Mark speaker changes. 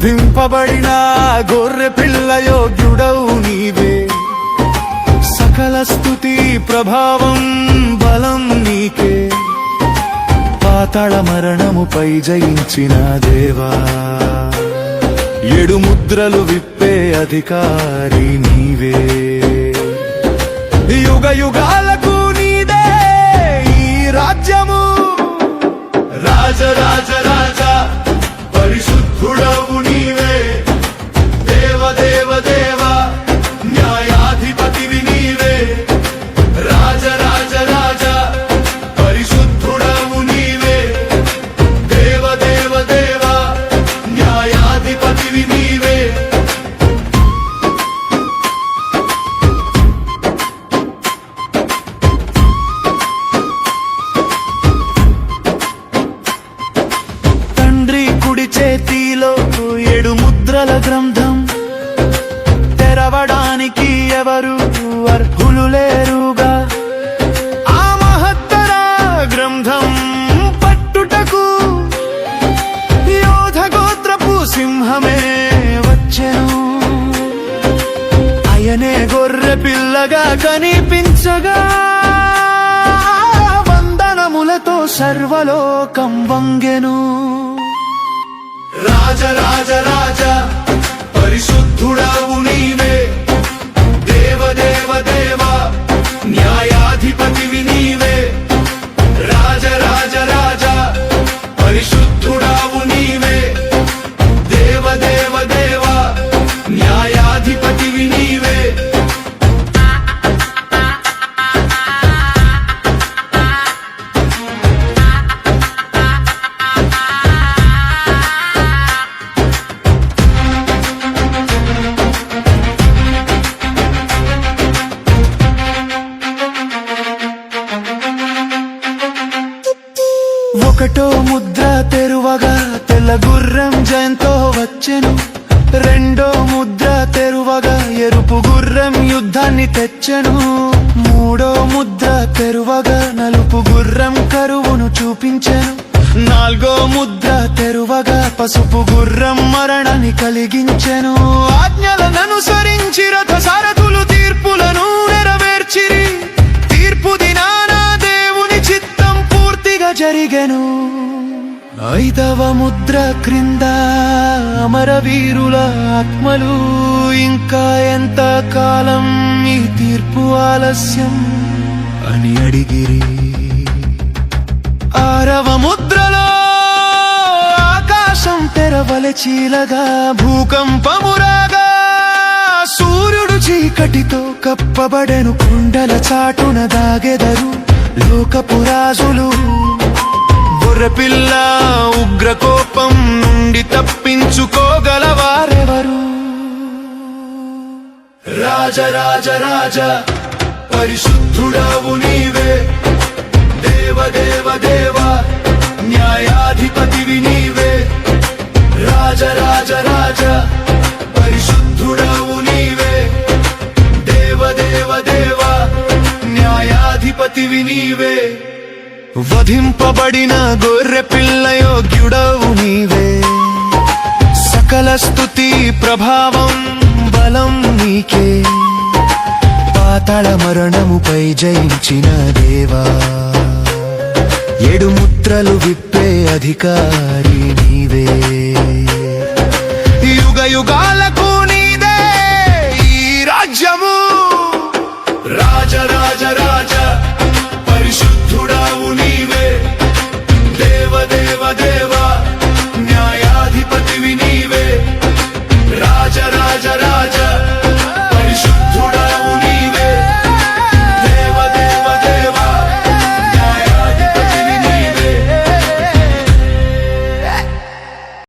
Speaker 1: వధింపబడిన గొర్రె పిల్ల యోగ్యుడవు నీవే. సకల స్థుతి ప్రభావం బలం నీకే. పాతాళ మరణముపై జయించిన దేవా. ఏడు ముద్రలు విప్పే అధికారి నీవే. యుగ యుగా చేతిలో ఏడు ముద్రల గ్రంథం. తెరవడానికి ఎవరు అర్హులు లేరుగా? ఆ మహత్తర గ్రంథం పట్టుటకు యోధ గోత్రపు సింహమే వచ్చెను. అయనే గొర్రె పిల్లగా కనిపించగా వందనములతో సర్వలోకం వంగెను. రాజ రాజ రాజ పరిశుద్ధుడావు నీవే. ఒకటో ముద్ర తెరువగా తెల్ల గుర్రం జయంతో వచ్చెను. రెండో ముద్ర తెరువగా ఎరుపు గుర్రం యుద్ధాన్ని తెచ్చెను. మూడో ముద్ర తెరువగా నలుపు గుర్రం కరువును చూపించెను. నాలుగో ముద్ర తెరువగా పసుపు గుర్రం మరణాన్ని కలిగించెను. ఆజ్ఞలను అనుసరించి రథ సారథులు జరిగెను. ఐదవ ముద్ర క్రింద అమరవీరుల ఆత్మలు. ఇంకా ఎంత కాలం ఈ తీర్పు ఆలస్యం అని అడిగిరి. ఆరవ ముద్రలో ఆకాశం తెరవల చీలగా భూకంపమురాగా సూర్యుడు చీకటితో కప్పబడెను కుండల చాటున దాగెదరు. లోకపు గొర్రెపిల్ల ఉగ్రకోపం నుండి తప్పించుకోగలవారెవరు? రాజ రాజ రాజ పరిశుద్ధుడావు నీవే. దేవ దేవ దేవ న్యాయాధిపతివి నీవే. రాజ రాజ రాజ పరిశుద్ధుడావు నీవే. దేవ దేవ దేవ న్యాయాధిపతివి నీవే. వధింపబడిన గొర్రె పిల్ల యోగ్యుడవు నీవే. సకల స్థుతి ప్రభావం బలం నీకే. పాతాళ మరణముపై జయించిన దేవా. ఏడు ముద్రలు విప్పే అధికారి నీవే. యుగ యుగాల మహాదేవ